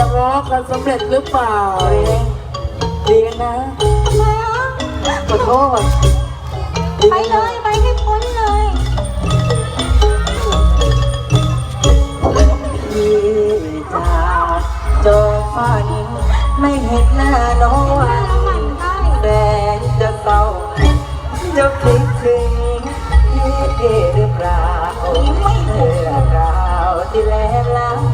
จะง้อกันสำเร็จหรือเปล่าเองดีกันนะทำไมอะขอโทษไปเลยไปให้พ้นเลยพี่จาจอฝันไม่เห็นหน้าน้องวันหมันได้แต่จะเศร้าจะคิดถึงพี่หรือเปล่าเรื่องราวที่แลล้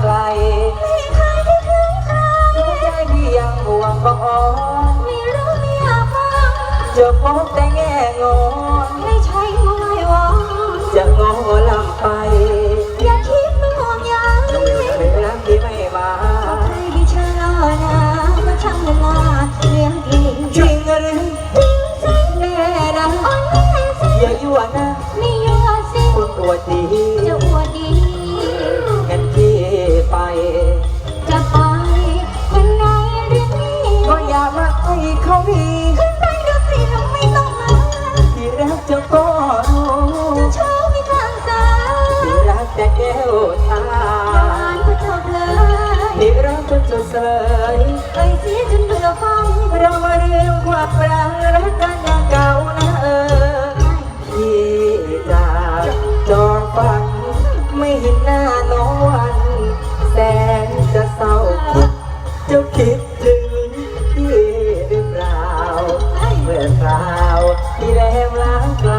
จะพบแต่แง่งอนไม่ใช่มวยหวงจะงอลำไปอย่าคิดไม่ห่วงใยเรื่องรักที่ไม่มาใครที่เชื่อนะว่าช่างเวลาเลี้ยงดีจริงหรือแน่นะอ่อนแอสิอย่ายั่วนะไม่ยั่วสิคุณตัวดี ก้วตาอ่านก็จบเลยที่รักจนจะเสยเอ้ยเสียจนเบื่อฟังเรามาเรียกว่าปรางรักกันอย่างเก่านะเออพี่จากจอฟังไม่เห็นหน้าน้องวัน แสนจะเศร้าเจ้าคิดถึงพี่หรือเปล่าเมื่อคราวที่แล้วล้างไกล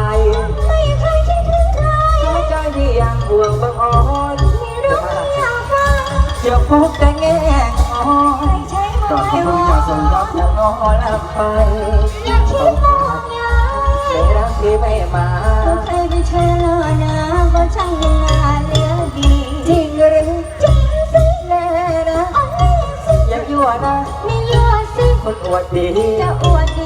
ไม่เคยคิดถึงใครหัวใจที่ยังห่วงบังอ่อน งจะพบแต่แง่งอนไม่ใช่มวยหวงจะงอลำไปอย่าคิดมองยาในรักที่ไม่มาใครที่เชื่อนะว่าช่างเวลาเลี้ยงดีจริงหรือจริงสิแน่นะอ่อนแอสิอย่ายั่วนะไม่ยั่วสิคนอวดดีจะอวดดี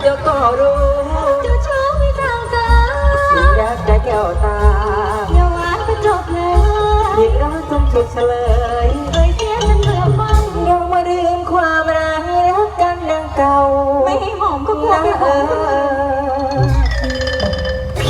เดี๋ยก็รู้จะชู้ไม่ทางตายิ่งกแต่แก้วตาอย่าหวานก็จบเลยยิ่งรักจนสุดเฉลยเอ่ยเสียฉันเบื่อฟังยังมาลืมความรักรักกันดังเก่า ไม่หอมก็กลัวไปหอม